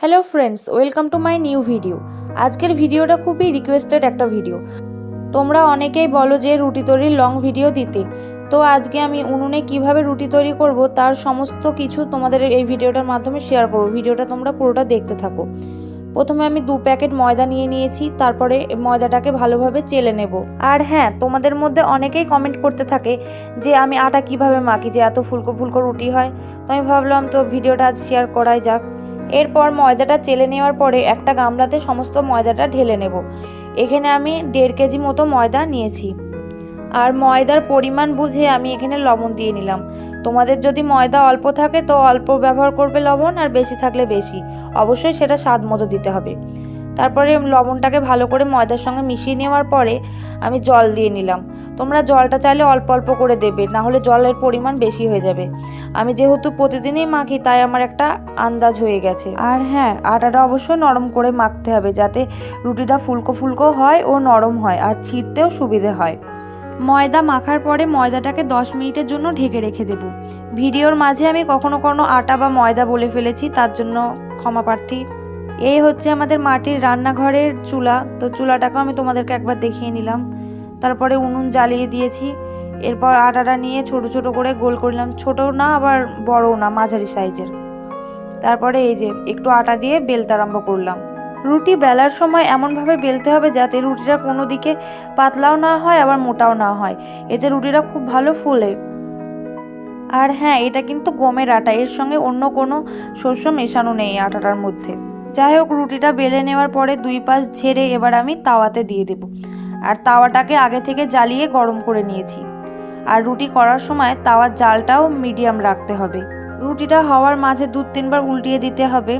Hello friends welcome to my new video আজকের ভিডিওটা খুবই রিকোয়েস্টেড একটা ভিডিও তোমরা অনেকেই বলো যে রুটি তৈরির লং ভিডিও দিতে। তো আজকে আমি উনুনে কীভাবে রুটি তৈরি করব তার সমস্ত কিছু তোমাদের এই ভিডিওটার মাধ্যমে শেয়ার করব। ভিডিওটা তোমরা পুরোটা দেখতে থাকো। প্রথমে আমি দু প্যাকেট ময়দা নিয়ে নিয়েছি, তারপরে ময়দাটাকে ভালোভাবে চেলে নেব। আর হ্যাঁ তোমাদের মধ্যে অনেকেই কমেন্ট করতে থাকে যে আমি আটা কীভাবে মাখি, যে এত ফুলকো ফুলকো রুটি হয়। তো আমি ভাবলাম তো ভিডিওটা আজ শেয়ার করাই যাক। এরপর ময়দাটা চেলে নেওয়ার পরে একটা গামলাতে সমস্ত ময়দাটা ঢেলে নেব। এখানে আমি দেড় কেজি মতো ময়দা নিয়েছি। আর ময়দার পরিমাণ বুঝে আমি এখানে লবণ দিয়ে নিলাম। তোমাদের যদি ময়দা অল্প থাকে তো অল্প ব্যবহার করবে লবণ আর বেশি থাকলে বেশি। অবশ্যই সেটা স্বাদ মতো দিতে হবে। তারপরে লবণটাকে ভালো করে ময়দার সঙ্গে মিশিয়ে নেওয়ার পরে আমি জল দিয়ে নিলাম। তোমরা জলটা চাইলে অল্প অল্প করে দেবে না হলে জলের পরিমাণ বেশি হয়ে যাবে। আমি যেহেতু প্রতিদিনই মাখি, তাই আমার একটা আন্দাজ হয়ে গেছে। আর হ্যাঁ আটাটা অবশ্যই নরম করে মাখতে হবে, যাতে রুটিটা ফুলকো ফুলকো হয় ও নরম হয়, আর ছিঁড়তেও সুবিধে হয়। ময়দা মাখার পরে ময়দাটাকে 10 মিনিটের জন্য ঢেকে রেখে দেব। ভিডিওর মাঝে আমি কখনো কোনো আটা বা ময়দা বলে ফেলেছি, তার জন্য ক্ষমা প্রার্থী। এই হচ্ছে আমাদের মাটির রান্নাঘরের চুলা, তো চুলাটাকে আমি তোমাদেরকে একবার দেখিয়ে নিলাম। তারপরে উনুন জ্বালিয়ে দিয়েছি। এরপর আটাটা নিয়ে ছোট ছোট করে গোল করলাম। ছোট না, আবার বড়ও না, মাঝারি সাইজের। তারপরে এই যে একটু আটা দিয়ে বেলতে আরম্ভ করলাম। রুটি বেলার সময় এমনভাবে বেলতে হবে যাতে রুটিটা কোনো দিকে পাতলাও না হয়, আবার মোটাও না হয়। এতে রুটিটা খুব ভালো ফুলে। আর হ্যাঁ এটা কিন্তু গমের আটা, এর সঙ্গে অন্য কোনো শস্য মেশানো নেই আটাটার মধ্যে। যাই হোক, রুটিটা বেলে নেওয়ার পরে দুই পাশ ঝেড়ে এবার আমি তাওয়াতে দিয়ে দেব। আর তাওয়াটাকে আগে থেকে জ্বালিয়ে গরম করে নিয়েছি। আর রুটি করার সময় তাওয়ার জালটাও মিডিয়াম রাখতে হবে। রুটিটা হওয়ার মাঝে দু তিনবার উল্টিয়ে দিতে হবে।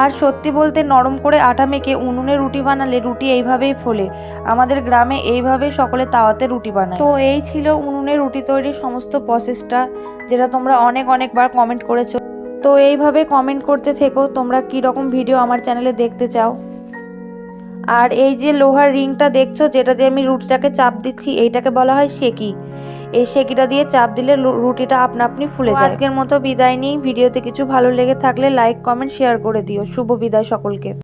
আর সত্যি বলতে নরম করে আটা মেখে উনুনে রুটি বানালে রুটি এইভাবেই ফোলে। আমাদের গ্রামে এইভাবে সকলে তাওয়াতে রুটি বানায়। তো এই ছিল উনুনে রুটি তৈরির সমস্ত প্রসেসটা, যেটা তোমরা অনেক অনেকবার কমেন্ট করেছ। তো এইভাবে কমেন্ট করতে থেকো, তোমরা কী রকম ভিডিও আমার চ্যানেলে দেখতে চাও? আর এই যে লোহার রিংটা দেখছ, যেটা দিয়ে আমি রুটিটাকে চাপ দিচ্ছি, এইটাকে বলা হয় সেকি। এই সেকিটা দিয়ে চাপ দিলে রুটিটা আপনা আপনি ফুলে যায়। আজকের মতো বিদায় নিই। ভিডিওতে কিছু ভালো লেগে থাকলে লাইক, কমেন্ট, শেয়ার করে দিও। শুভ বিদায় সকলকে।